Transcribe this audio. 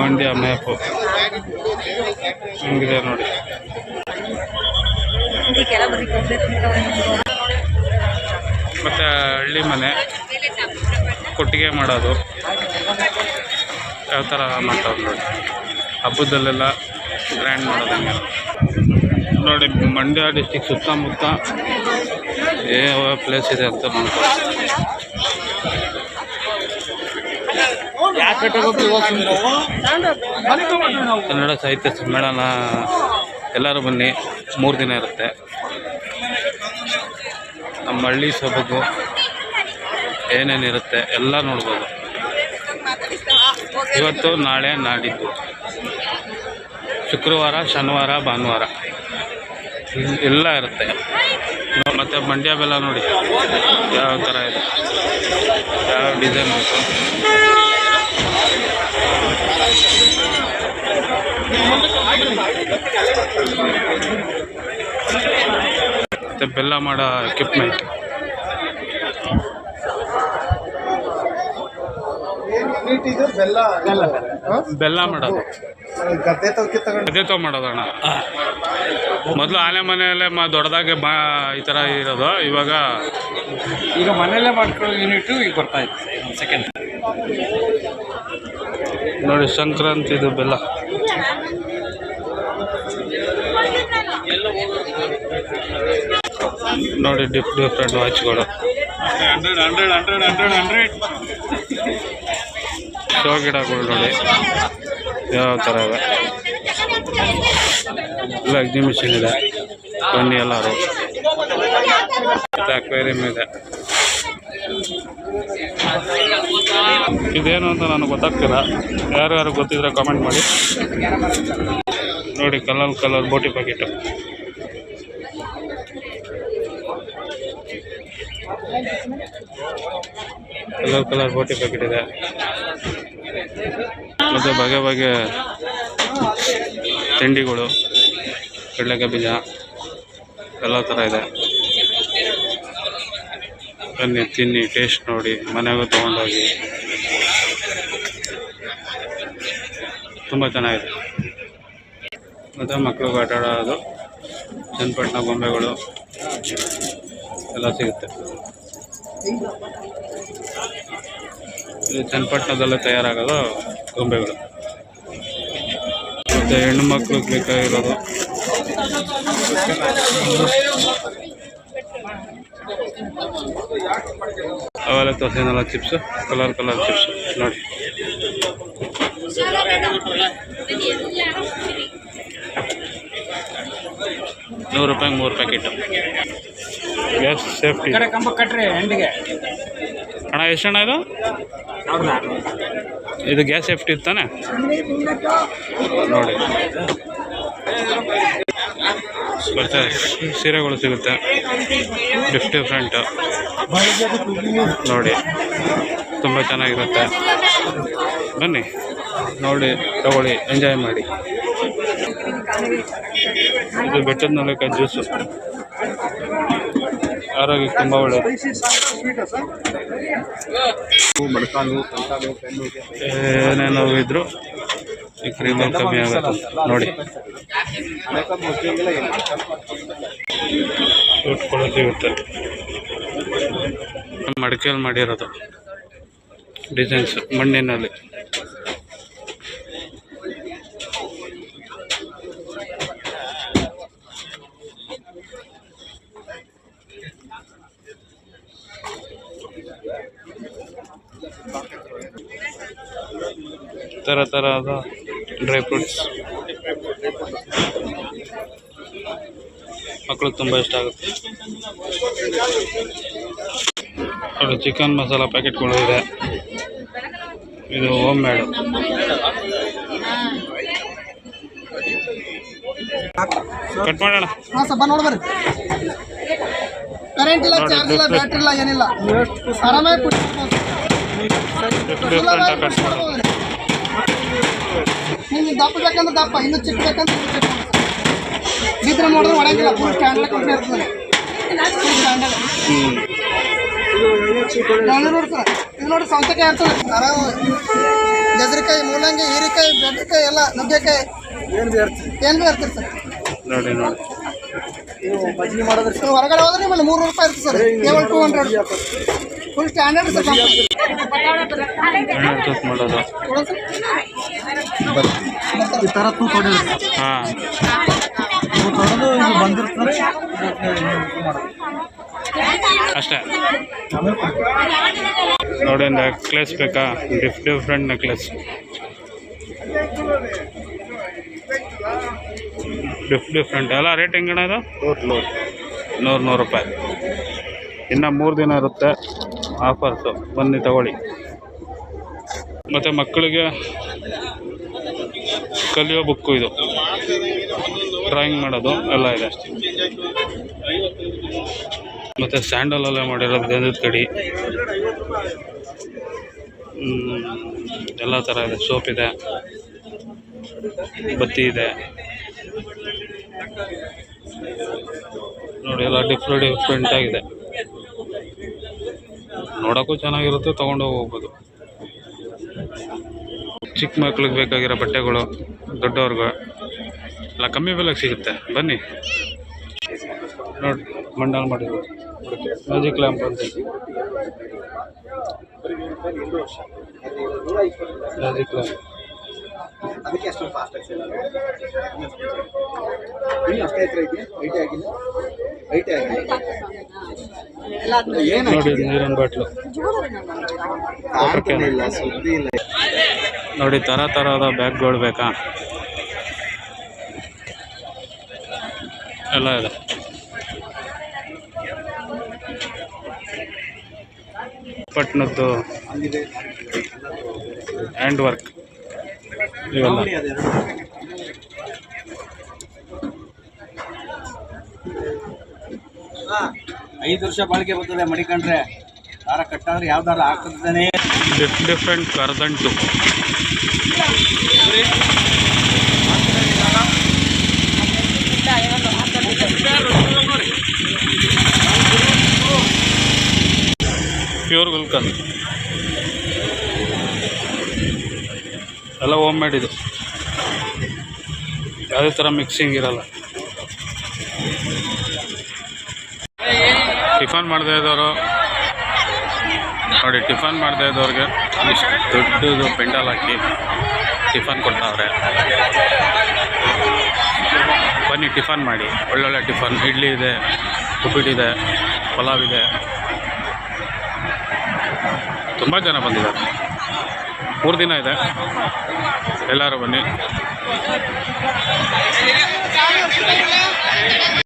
Mandya map. ಹೆಂಗಿದೆ ನೋಡಿ. ಮತ್ತು ಹಳ್ಳಿ ಮನೆ. ಕೊಟ್ಟಿಗೆ ಮಾಡೋದು. ಯಾವ ಥರ ಮಾಡ್ತಾರೆ ನೋಡಿ. ಹಬ್ಬದಲ್ಲೆಲ್ಲ ಗ್ರ್ಯಾಂಡ್ ಮಾಡೋದು ಹಂಗೆ. ನೋಡಿ ಮಂಡ್ಯ ಡಿಸ್ಟಿಕ್ ಸುತ್ತಮುತ್ತ ಯಾವ ಪ್ಲೇಸ್ ಇದೆ ಅಂತ ಕನ್ನಡ ಸಾಹಿತ್ಯ ಸಮ್ಮೇಳನ ಎಲ್ಲರೂ ಬನ್ನಿ ಮೂರು ದಿನ ಇರುತ್ತೆ. ನಮ್ಮ ಹಳ್ಳಿ ಸೊಬಗು ಏನೇನಿರುತ್ತೆ ಎಲ್ಲ ನೋಡ್ಬೋದು. ಇವತ್ತು ನಾಳೆ ನಾಡಿದ್ದು. ಶುಕ್ರವಾರ ಶನಿವಾರ ಭಾನುವಾರ. ಎಲ್ಲ ಇರುತ್ತೆ. ಮತ್ತು ಮಂಡ್ಯ ಬೆಲ್ಲ ನೋಡಿ ಯಾವ ಥರ ಇದೆ. ಯಾವ ಡಿಸೈನ್ ಬೇಕು ಮತ್ತು ಬೆಲ್ಲ ಮಾಡೋ ಎಕ್ವಿಪ್ಮೆಂಟ್ ಇದು? ಬೆಲ್ಲ. ಬೆಲ್ಲ ಮಾಡೋದು. ಗದ್ದೆ ತಗೋ ತಗೊಂಡು ಗದ್ದೆ ತಗೊ ಮಾಡೋದು ಅಣ್ಣ ಮೊದಲು ಆನೆ ಮನೆಯಲ್ಲೇ ಮಾ ದೊಡ್ಡದಾಗೆ ಮಾ ಈ ಥರ ಇರೋದು ಇವಾಗ ಈಗ ಮನೆಯಲ್ಲೇ ಮಾಡ್ಕೊಳ್ಳೋ ಯೂನಿಟ್ ಈಗ ಬರ್ತಾ ಇತ್ತು ಸೆಕೆಂಡ್ ನೋಡಿ ಸಂಕ್ರಾಂತಿ ಇದು ಬೆಲ್ಲ. ನೋಡಿ ಡಿಫ್ ಡಿಫ್ರೆಂಟ್ ವಾಚ್ಗಳು ಶೋ ಗಿಡಗಳು ನೋಡಿ. ಯಾವ ಥರ ಇವೆ? ಎಲ್ಲ ಎಕ್ಸಿಬಿಷನ್ ಇದೆ. ಬನ್ನಿ ಎಲ್ಲರೂ. ಅಕ್ವೇರಿಯಂ ಇದೆ. ಇದೇನು ಅಂತ ನನಗೆ ಗೊತ್ತಾಗ್ತಿಲ್ಲ. ಯಾರು ಯಾರು ಗೊತ್ತಿದ್ರೆ ಕಾಮೆಂಟ್ ಮಾಡಿ. ನೋಡಿ ಕಲರ್ ಕಲರ್ ಬೋಟಿ ಪ್ಯಾಕೆಟು ಕಲರ್ ಕಲರ್ ಬೋಟಿ ಪ್ಯಾಕೆಟ್ ಇದೆ. ಮತ್ತು ಬಗೆ ಬಗೆ ತಿಂಡಿಗಳು. ಕಡಲೆಕಾಯಿ ಬೀಜ ಎಲ್ಲ ಥರ ಇದೆ. ಬನ್ನಿ, ತಿನ್ನಿ ಟೇಸ್ಟ್ ನೋಡಿ, ಮನೆಗೂ ತೊಗೊಂಡೋಗಿ. ತುಂಬ ಚೆನ್ನಾಗಿದೆ. ಮತ್ತು ಮಕ್ಳಿಗೆ ಆಟ ಆಡೋದು, ಚನ್ನಪಟ್ಟಣ ಗೊಂಬೆಗಳು, ಎಲ್ಲ ಸಿಗುತ್ತೆ. ಚನ್ನಪಟ್ಟಣದಲ್ಲೇ ತಯಾರಾಗೋದು ಗೊಂಬೆಗಳು. ಮತ್ತು ಹೆಣ್ಣು ಮಕ್ಳಿಗೆ ಬೇಕಾಗಿರೋದು ಅವೆಲ್ಲ ತೋರಿಸಿನಲ್ಲ ಚಿಪ್ಸು? Colour colour chips. ನೋಡಿ. ನೂರು ರೂಪಾಯಿ ಮೂರು ಪ್ಯಾಕೆಟ್. ಗ್ಯಾಸ್ ಸೇಫ್ಟಿ ಕಡೆ ಕಂಬ ಕಟ್ರಿ ಹೆಂಡಿಗೆ ಅಣ್ಣ ಎಷ್ಟು ಅಣ್ಣ ಇದು? ಇದು ಗ್ಯಾಸ್ ಸೇಫ್ಟಿ ಇರ್ತಾನೆ ನೋಡಿ. ಬರ್ತಾರೆ ಸೀರೆಗಳು ಸಿಗುತ್ತೆ. ಡಿಫ್ ಡಿಫ್ರೆಂಟು ನೋಡಿ, ತುಂಬ ಚೆನ್ನಾಗಿರುತ್ತೆ. ಬನ್ನಿ, ನೋಡಿ, ತಗೊಳ್ಳಿ ಎಂಜಾಯ್ ಮಾಡಿ. ಇದು ಬೆಟ್ಟದ ನಲಕ ಜ್ಯೂಸು ಆರೋಗ್ಯಕ್ಕೆ ತುಂಬ ಒಳ್ಳೆಯದು ಏನೇನೋ ಇದ್ರು, ಈ ಕ್ರೀಮ್ ಕಮ್ಮಿ ಆಗುತ್ತೆ ನೋಡಿ. ಸಿಗುತ್ತೆ ಮಡಿಕೆಯಲ್ಲಿ ಮಾಡಿರೋದು ಡಿಸೈನ್ಸ್ ಮಣ್ಣಿನಲ್ಲಿ. ಥರ ಥರದ ಡ್ರೈ ಫ್ರೂಟ್ಸ್ ಮಕ್ಕಳಿಗೆ ತುಂಬ ಇಷ್ಟ ಆಗುತ್ತೆ. ಅದು ಚಿಕನ್ ಮಸಾಲ ಪ್ಯಾಕೆಟ್ಗಳು ಇದೆ. ಇದು ಹೋಮ್ ಮೇಡ್ ಕಟ್ ಮಾಡೋಣ. ನೋಡಿ ಕರೆಂಟ್ ಇಲ್ಲ ನೋಡಿ, ಚಾರ್ಜ್ ಇಲ್ಲ. ಬ್ಯಾಟ್ರಿ ಇಲ್ಲ ಏನಿಲ್ಲ. ಆರಾಮಾಗಿ ನಿಮ್ಗೆ ದಪ್ಪ ಬೇಕಂದ್ರೆ ದಪ್ಪ ಇನ್ನು ಚಿಕ್ಕ ಬೇಕಂದ್ರೆ ಚಿಕ್ಕ ಬಿದ್ರೆ ನೋಡಿದ್ರೆ ಒಳಗಿಲ್ಲ ಫುಲ್ ಸ್ಟ್ಯಾಂಡರ್ಡ್ ಕಂಪ್ನಿ ಇರ್ತದೆ. ಫುಲ್ ಸ್ಟ್ಯಾಂಡರ್ಡ್ ಬೆಂಗಳೂರು ಇದು ನೋಡಿ ಸೌತೆಕಾಯಿ ಇರ್ತದೆ. ಆರಾಮ ಗಜರಿಕಾಯಿ ಮೂಲಂಗಿ ಹೀರಿಕಾಯಿ ಬೆಂಡೆಕಾಯಿ ಎಲ್ಲ ನುಗ್ಗೆಕಾಯಿ. ಏನು ಏನು ಭೀ ಇರ್ತದೆ ಸರ್? ನೋಡಿ ನೋಡಿ. ನೀವು ಬಜ್ಜಿ ಮಾಡಿದ್ರೆ ಸರ್. ಹೊರಗಡೆ ಹೋದ್ರೆ ನಿಮ್ಮಲ್ಲಿ ಮೂರು ರೂಪಾಯಿ ಇರ್ತದೆ sir. Keval two hundred full standard sir ಮಾಡೋದು. ಈ ಥರ ತೂ ಕೊಡಿಲ್ಲ ಹಾಂ. ಅಷ್ಟೇ. ನೋಡಿ ನೆಕ್ಲೆಸ್ ಬೇಕಾ? Diff different necklace diff different ಎಲ್ಲ ರೇಟ್ ಹೆಂಗಣ ಇದು? ನೂರು ನೂರು ನೂರು ರೂಪಾಯಿ. ಇನ್ನು ಮೂರು ದಿನ ಇರುತ್ತೆ ಆಫರ್ಸು ಬನ್ನಿ, ತಗೊಳ್ಳಿ. ಮತ್ತು ಮಕ್ಕಳಿಗೆ ಕಲಿಯೋ ಬುಕ್ಕು ಇದು. ಡ್ರಾಯಿಂಗ್ ಮಾಡೋದು ಎಲ್ಲ ಇದೆ. ಮತ್ತು ಸ್ಯಾಂಡಲಲ್ಲೇ ಮಾಡಿರೋದು ಗಂಧದ ಕಡಿ. ಎಲ್ಲ ಥರ ಇದೆ. ಸೋಪ್ ಇದೆ. ಬತ್ತಿ ಇದೆ. ನೋಡಿ, ಎಲ್ಲ ಡಿಫ್ರೆಂಟ್ ಡಿಫ್ರೆಂಟ್ ಆಗಿದೆ. ನೋಡೋಕ್ಕೂ ಚೆನ್ನಾಗಿರುತ್ತೆ, ತೊಗೊಂಡು ಹೋಗ್ಬೋದು. ಚಿಕ್ಕ ಮಕ್ಳಿಗೆ ಬೇಕಾಗಿರೋ ಬಟ್ಟೆಗಳು, ದೊಡ್ಡವ್ರಿಗೆ. ಎಲ್ಲ ಕಮ್ಮಿ ಬೆಲೆಗೆ ಸಿಗುತ್ತೆ. ಬನ್ನಿ. ನೋಡಿ ಮಂಡಲ್ ಮಾಡಿದ್ರು ಮ್ಯಾಜಿಕ್ ಲ್ಯಾಂಪ್ ಅಂತ ಮ್ಯಾಜಿಕ್ ಲ್ಯಾಂಪ್ ಅದಕ್ಕೆ ಅಷ್ಟು ಫಾಸ್ಟ್ ಇನ್ನು ಅಷ್ಟೇ ಹತ್ರ ಐತಿ ಐಟಿ ಆಗಿಲ್ಲ ಐಟಿ ಆಗಿಲ್ಲ ಏನು ನೋಡಿ ನೀರಿನ ಬಾಟ್ಲು ಕಾಣ್ತಾನೆ ಇಲ್ಲ ಸುದ್ದಿ ಇಲ್ಲ. ನೋಡಿ ಥರ ಥರದ ಬ್ಯಾಗ್ಗಳು ಬೇಕಾ? ಎಲ್ಲ ಇದೆ. ಪಟ್ನದ್ದು ಹ್ಯಾಂಡ್ ವರ್ಕ್ ಇವೆಲ್ಲ. ಐದು ವರ್ಷ ಬಾಳಿಕೆ ಬರ್ತದೆ ಮಡಿಕೊಂಡ್ರೆ ದಾರ ಕಟ್ಟಾದ್ರೆ ಯಾವ ದಾರ ಹಾಕಿದ್ದಾನೆ ಡಿಫ್ರೆಂಟ್ ಕರ್ದಂಟು. ಪ್ಯೂರ್ ಗುಲ್ಕನ್ ಎಲ್ಲ ಹೋಮ್ ಮೇಡ್ ಇದು. ಯಾವುದೇ ಥರ ಮಿಕ್ಸಿಂಗ್ ಇರಲ್ಲ. ಟಿಫನ್ ಮಾಡದೇ ಇದ್ದವರು, ನೋಡಿ ಟಿಫನ್ ಮಾಡದೇ ಇದ್ದವ್ರಿಗೆ ಇಷ್ಟು ದೊಡ್ಡದು ಪೆಂಡಲ್ ಹಾಕಿ ಟಿಫನ್ ಕೊಡ್ತಾವ್ರೆ. ಬನ್ನಿ ಟಿಫನ್ ಮಾಡಿ. ಒಳ್ಳೊಳ್ಳೆ ಟಿಫನ್ ಇಡ್ಲಿ ಇದೆ, ಉಪ್ಪಿಟ್ಟಿದೆ, ಪಲಾವ್ ಇದೆ. ತುಂಬ ಜನ ಬಂದಿದ್ದಾರೆ. ಮೂರು ದಿನ ಇದೆ. ಎಲ್ಲರೂ ಬನ್ನಿ.